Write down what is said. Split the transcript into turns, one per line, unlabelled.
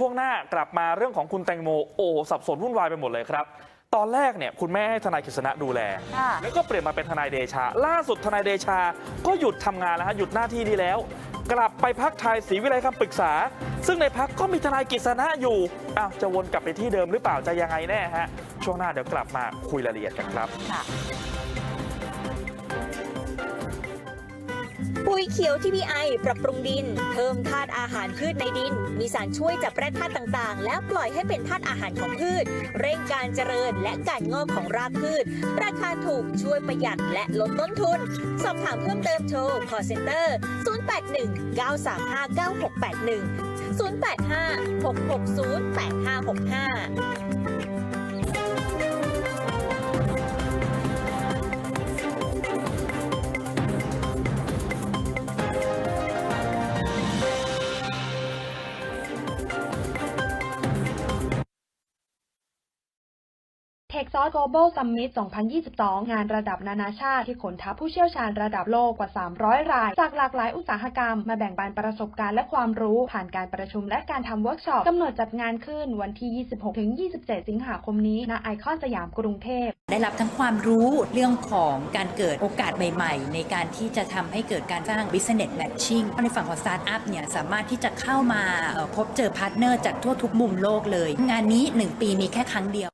ช่วงหน้ากลับมาเรื่องของคุณแตงโมโอ้สับสนวุ่นวายไปหมดเลยครับ ตอนแรกเนี่ยคุณแม่ให้ทนายกฤษณะดูแล
ค่ะ
แล้วก็เปลี่ยนมาเป็นทนายเดชา ล่าสุดทนายเดชาก็หยุดทำงานแล้วฮะหยุดหน้าที่นี้แล้ว กลับไปพักไทยศรีวิไลคำปรึกษา ซึ่งในพักก็มีทนายกฤษณะอยู่อ้าวจะวนกลับไปที่เดิมหรือเปล่าจะยังไงแน่ฮะช่วงหน้าเดี๋ยวกลับมาคุยรายละเอียดกันครับ
ค่ะ
ปุ๋ยเขียวที่พีไอปรับปรุงดิน เพิ่มธาตุอาหารพืชในดิน มีสารช่วยจับแร่ธาตุต่างๆ แล้วปล่อยให้เป็นธาตุอาหารของพืช เร่งการเจริญและการงอกของรากพืช ราคาถูกช่วยประหยัดและลดต้นทุน สอบถามเพิ่มเติมโทร call center 081 935 9681 085 660 8565
t e x a s Global Summit 2022 งานระดับนานาชาติที่ขนทัพผู้เชี่ยวชาญระดับโลกกว่า 300 ราย จากหลากหลายอุตสาหกรรม มาแบ่งปันประสบการณ์และความรู้ ผ่านการประชุมและการทำเวิร์กช็อปกำหนดจัดงานขึ้นวันที่ 26-27 สิงหาคมนี้ ณ ไอคอนสยามกรุงเทพ
ได้รับทั้งความรู้เรื่องของการเกิดโอกาสใหม่ๆ ในการที่จะทำให้เกิดการสร้าง business matching ในฝั่งของ startup เนี่ยสามารถที่จะเข้ามาพบเจอพาร์ทเนอร์จากทั่วทุกมุมโลกเลย งานนี้ 1 ปีมีแค่ครั้งเดียว